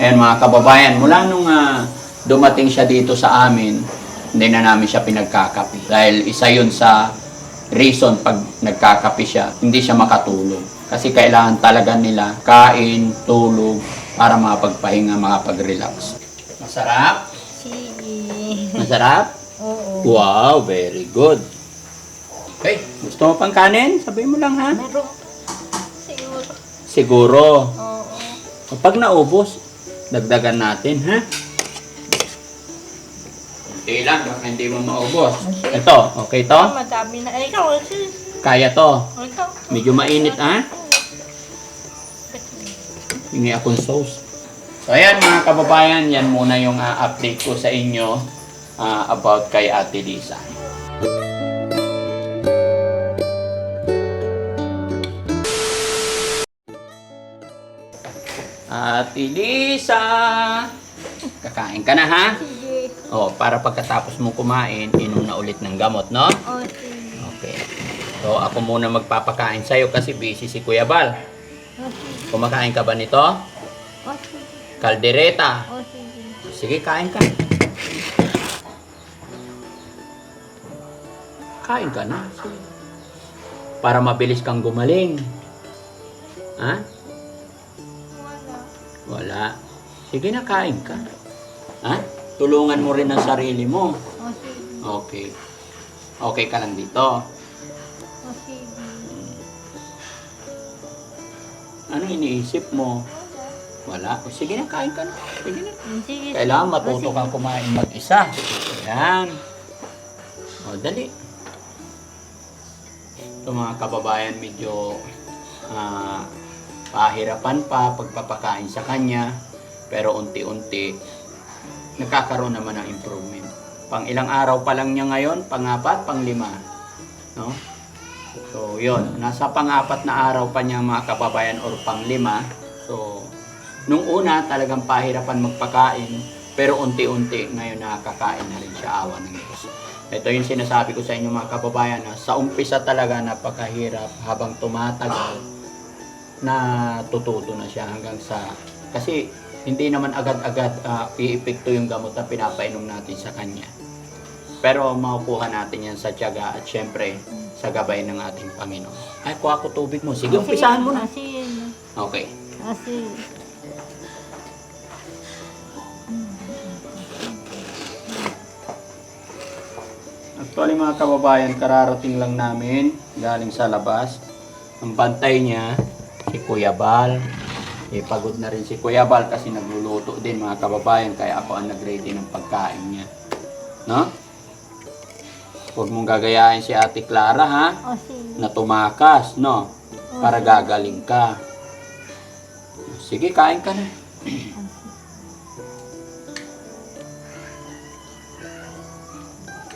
Ayan mga kababayan, mula nung ah, dumating siya dito sa amin, hindi na namin siya pinagkakapi. Dahil isa yun sa reason pag nagkakapi siya, hindi siya makatulog. Kasi kailangan talaga nila kain, tulog, para makapagpahinga, makapag-relax. Masarap? Sige. Masarap? Oo. Wow, very good. Okay, gusto mo pang kanin? Sabihin mo lang ha. Meron. Siguro. Siguro. Oo. Kapag naubos, dagdagan natin, ha? Hindi lang, baka hindi mo maubos. Ito, okay to? Madami na. Ay, ikaw, sis. Kaya to. Ikaw. Medyo mainit, ha? Hingi akong sauce. So, ayan mga kababayan, yan muna yung ah, update ko sa inyo ah, about kay Ate Lisa. Ate Lisa! Kakain ka na, ha? Sige. Oh, para pagkatapos mo kumain, inom na ulit ng gamot, no? O, sige. Okay. So, ako muna magpapakain sa'yo kasi busy si Kuya Bal. O, sige. Kumakain ka ba nito? O, sige. Kaldereta. Sige. Sige, kain ka. Kain ka na. Sige. Para mabilis kang gumaling. Ha? Wala. Sige na, kain ka. Ha? Tulungan mo rin ang sarili mo. Okay. Okay ka lang dito. Sige. Ano iniisip mo? Wala. O, sige na, kain ka na. Sige na. Sige. Kailangan matuto kang kumain mag-isa. Yan. O, dali. Ito mga kababayan, medyo ah, pahirapan pa pagpapakain sa kanya. Pero unti-unti, nagkakaroon naman ng improvement. Pang ilang araw pa lang niya ngayon, pang-apat, pang-lima. No? So, yon Nasa pang-apat na araw pa niya mga kababayan or pang-lima. So, nung una, talagang pahirapan magpakain. Pero unti-unti, ngayon nakakain na rin siya awa ng Diyos. Ito yung sinasabi ko sa inyo mga kababayan na sa umpisa talaga napakahirap habang tumatagal na tututo na siya hanggang sa kasi hindi naman agad-agad ah, iipekto yung gamot na pinapainom natin sa kanya. Pero makukuha natin yan sa tiyaga at syempre sa gabay ng ating Panginoon. Ay, kuha ko tubig mo. Sige, umpisahan mo na. Sige. Okay. Sige. Actually mga kababayan, kararating lang namin galing sa labas. Ang bantay niya, si Kuya Bal. Eh, pagod na rin si Kuya Bal kasi nagluluto din mga kababayan kaya ako ang nag-ready ng pagkain niya. No? Huwag mong gagayahin si Ate Clara ha, O, sige. na tumakas, no? Para gagaling ka. Sige, kain ka na.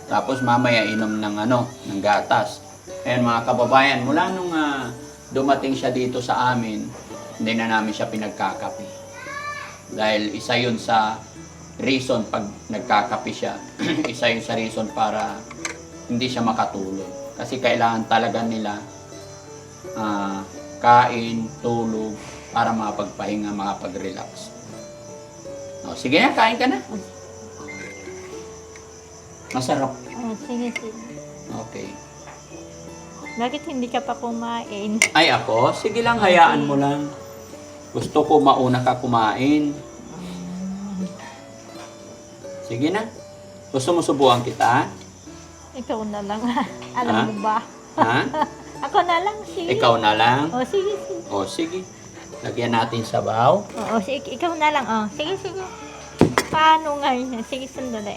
Tapos mamaya inom ng ano, ng gatas. Ayan mga kababayan, mula nung dumating siya dito sa amin, hindi na namin siya pinagkakapi. Dahil isa yun sa reason pag nagkakapi siya. isa yun sa reason para hindi siya makatulog. Kasi kailangan talaga nila ah, kain, tulog, para makapagpahinga, makapag-relax. O, sige na, kain ka na. Masarap. O, sige, sige. Okay. Bakit hindi ka pa kumain? Ay ako, sige lang, hayaan mo lang. Gusto ko mauna ka kumain. Sige na. Gusto mo subuhan kita? Ikaw na lang. Alam Ha? mo ba? Ha? Ako na lang, sige. Ikaw na lang? O, sige, sige. O sige. Lagyan natin sabaw. Oo, sige, ikaw na lang. Oh, sige, sige. Paano nga yun? Sige, sandali.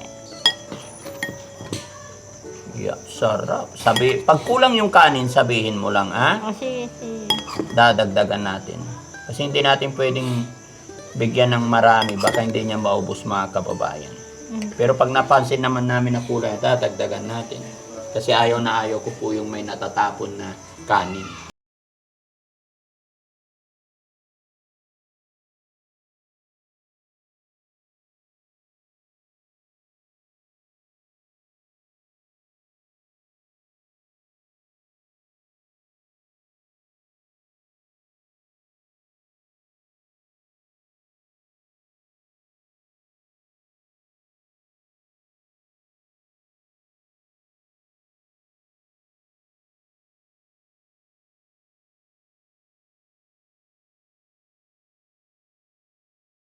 Yeah, sarap. Sabi, pag kulang yung kanin, sabihin mo lang, ha? Oh, sige, sige. Dadagdagan natin. Kasi hindi natin pwedeng bigyan ng marami, baka hindi niya maubos mga kababayan. Mm. Pero pag napansin naman namin na kulang, dadagdagan natin. Kasi ayaw na ayaw ko po yung may natatapon na kanin.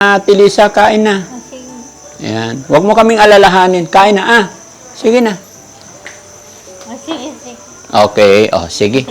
Ate Lisa, kain na. Ah. Ayan. Huwag mo kaming alalahanin. Kain na, ah. Sige na. Ah, sige, sige. Okay. Oh, sige.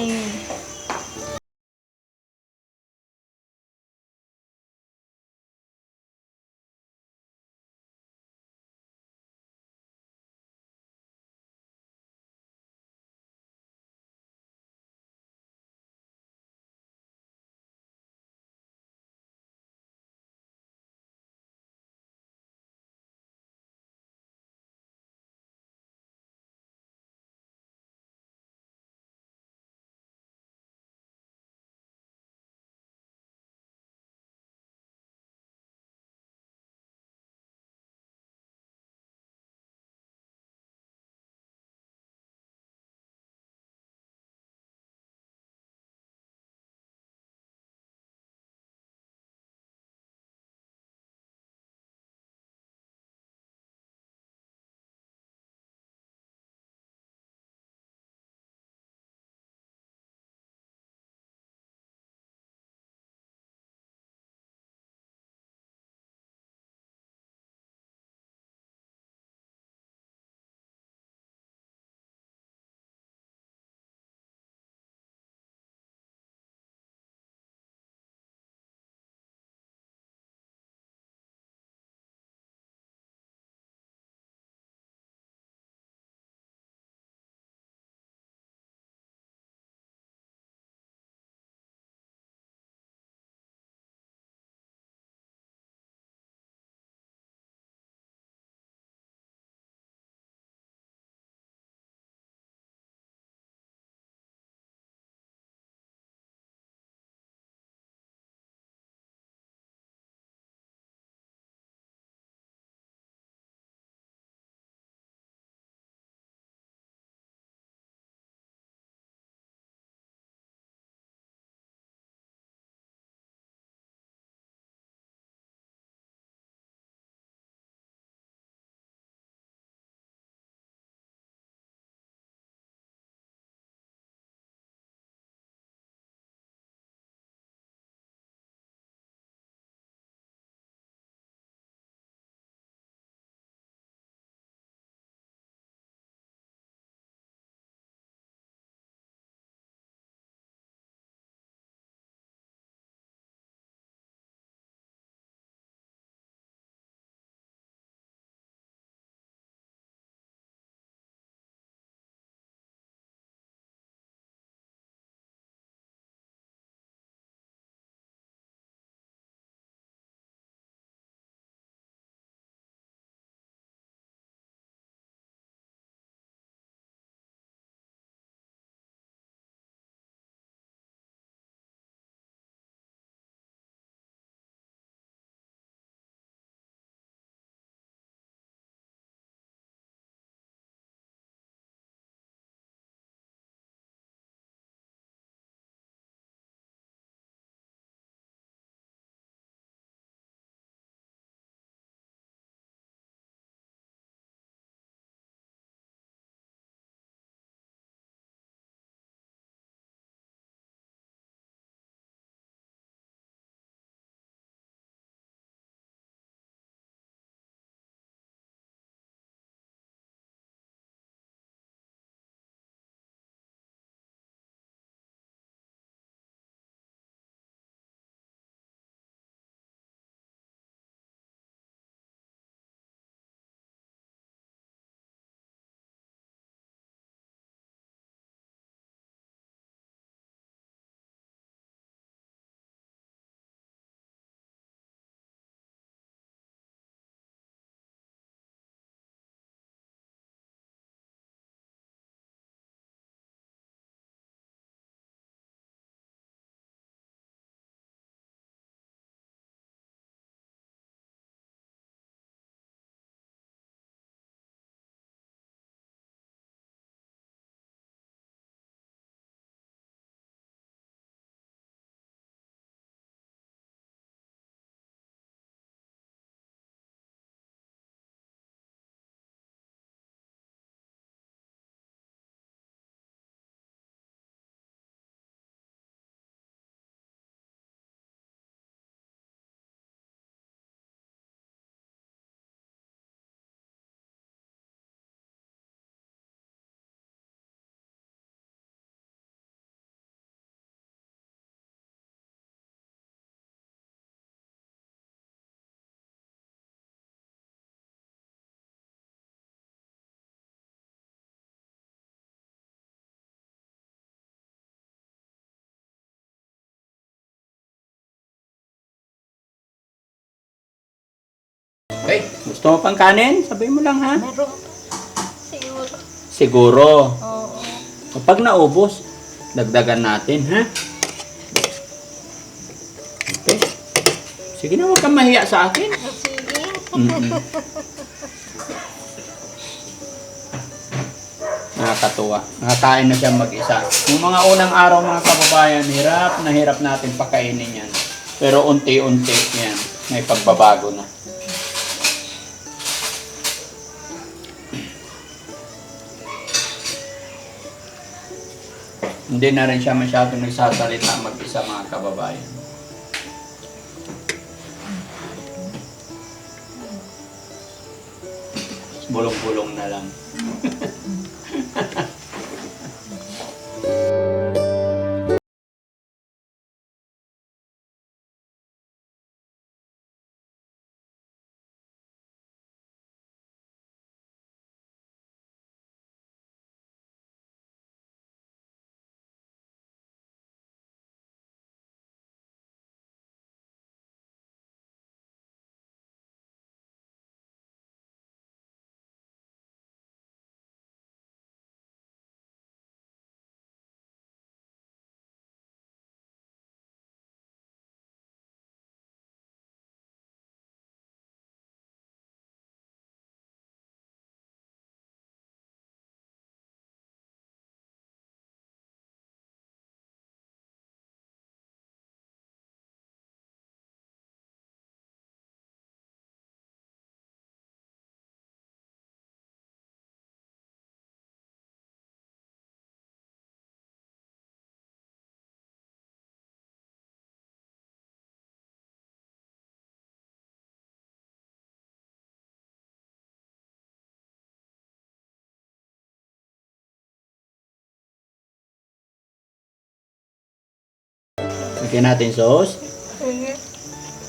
Gusto mo pang kanin? Sabihin mo lang ha. Meron. Siguro. Siguro. Oo. Kapag naubos, dagdagan natin, ha? Okay. Sige na, huwag kang mahiya sa akin. Sige. Mm-mm. Nakakatuwa. Nakakain na siya mag-isa. Yung mga unang araw mga kababayan, hirap na hirap natin pakainin yan. Pero unti-unti yan, may pagbabago na. Hindi na rin siya masyadong nagsasalita mag-isa mga kababayan. Bulong-bulong na lang. Lagyan natin sauce. Sige.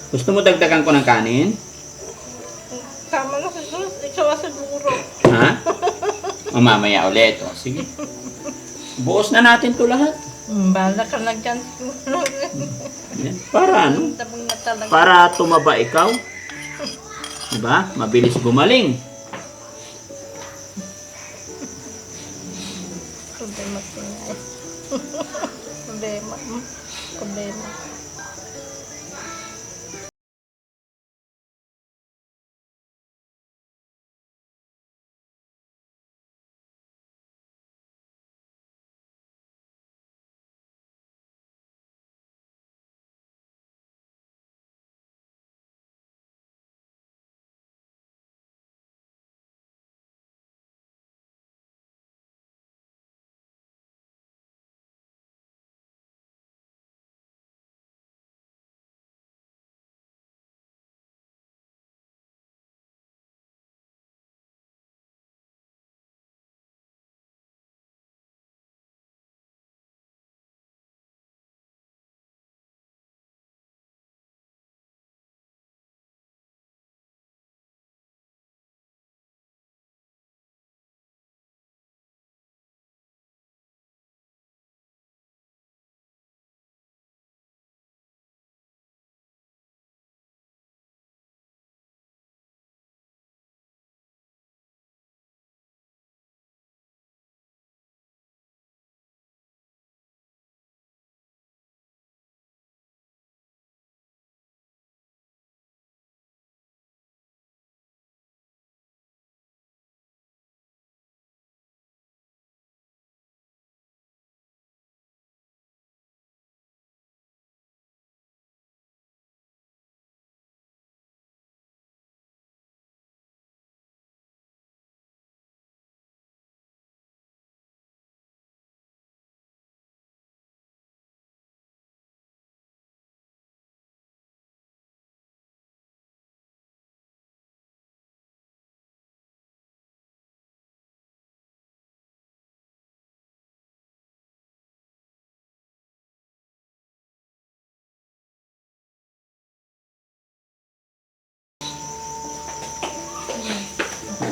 Gusto mo dagdagan ko ng kanin? Tama na sa sus. Ikaw siguro. Ha? O mamaya ulit. O, sige. Buos na natin to lahat. Hmm, Bala ka na dyan. Yan. Para ano? Tabang na talaga. Para tumaba ikaw. Diba? Mabilis gumaling. Problema ko nga. Problema. Hmm. Problema.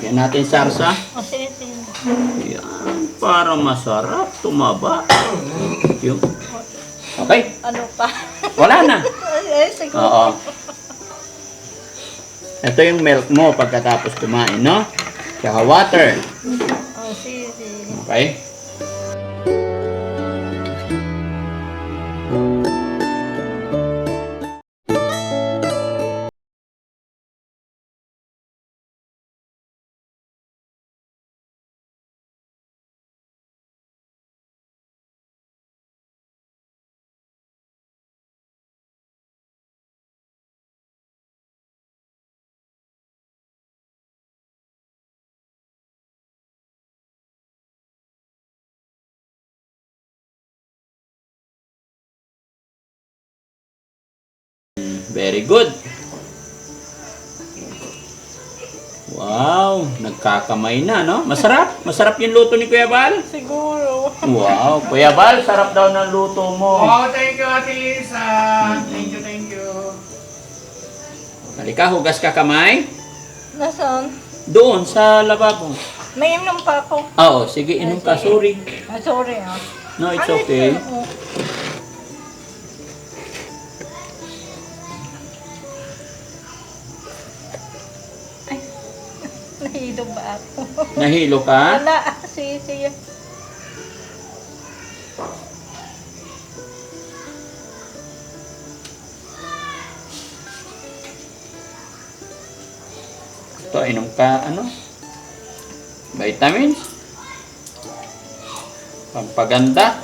Lagyan natin sarsa. O, sige, sige. Yan. Para masarap. Tumaba. Yung. Okay. Ano pa? Wala na. eh, siguro. Oo. Ito yung milk mo pagkatapos kumain, no? Tsaka water. Oh, sige, sige. Okay? Very good. Wow, nagkakamay na, no? Masarap? Masarap yung luto ni Kuya Bal? Siguro. Wow, Kuya Bal, sarap daw ng luto mo. Oh, thank you, Ate Lisa. Thank you, thank you. Halika, hugas ka kamay. Nasaan? Doon, sa lababo. May inom pa ako. Oo, sige, inom ka. Sorry. Ah, sorry ah. No, it's Ano okay. ito? Nahilo ba ako? Nahilo ka? Wala, sige, sige. Ito, inom ka, ano? Vitamins? Pampaganda?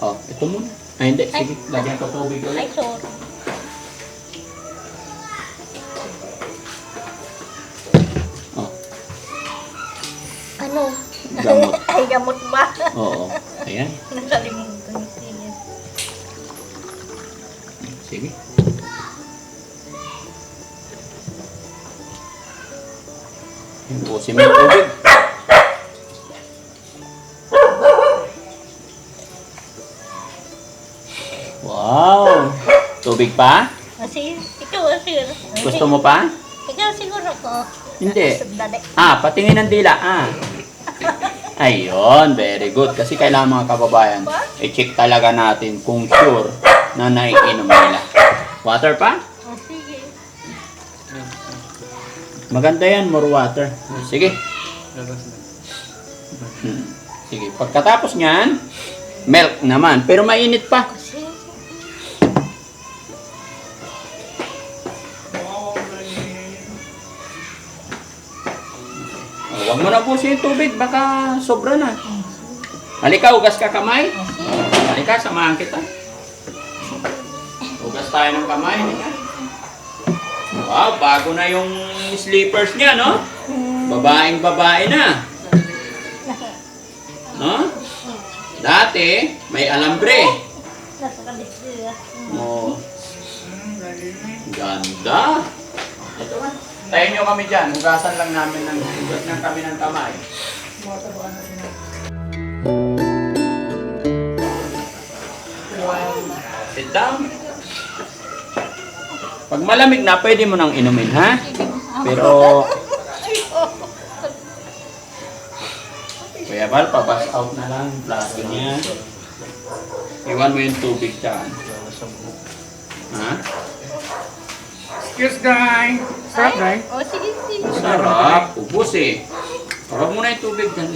Oh, ito muna. Ay, hindi. Sige, lagyan ko tubig Ay, ulit. sorry. Ay, gamot ba? oo. Ayan. Nakalimutan siya. Sige. Impusin mo yung tubig. Wow! Tubig pa? Ah, sige, ikaw ah, siguro. Gusto mo pa? Ikaw siguro ko. Hindi. Ah, patingin ng dila. Ah. Ayun, very good. Kasi kailangan mga kababayan, i-check talaga natin kung sure na naiinom nila. Water pa? Oh, sige. Maganda yan, more water. Sige. Hmm. Sige, pagkatapos niyan, milk naman. Pero mainit pa. Huwag mo na busin yung tubig, baka sobra na. Halika, hugas ka kamay. Halika, samahan kita. Hugas tayo ng kamay. Halika. Wow, bago na yung slippers niya, no? Babaeng babae na. No? Dati, may alambre. Oh, ganda. Ito ba? Tayo nyo kami dyan. Hugasan lang namin ng hugas ng kami ng kamay. Sit down. Pag malamig na, pwede mo nang inumin, ha? Pero, Kuya Val, papas out na lang. Plato niya. Iwan mo yung tubig dyan. Ha? Excuse, guy. Stop, guy. Oh, sige, sige. Sarap. Ubus eh. Huwag mo na yung tubig dyan.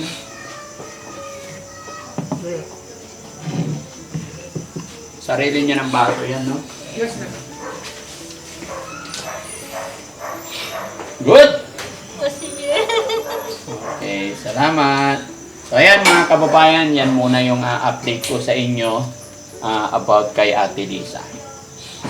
Sarili niya ng baso yan, no? Yes, sir. Good! Oh, sige. Okay, salamat. So ayan mga kababayan, yan muna yung ah, update ko sa inyo ah, about kay Ate Lisa.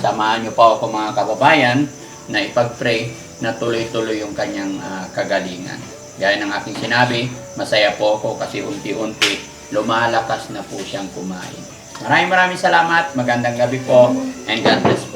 Samahan niyo po ako mga kababayan na ipag-pray na tuloy-tuloy yung kanyang ah, kagalingan. Gaya ng aking sinabi, masaya po ako kasi unti-unti lumalakas na po siyang kumain. Maraming maraming salamat, magandang gabi po, and God bless.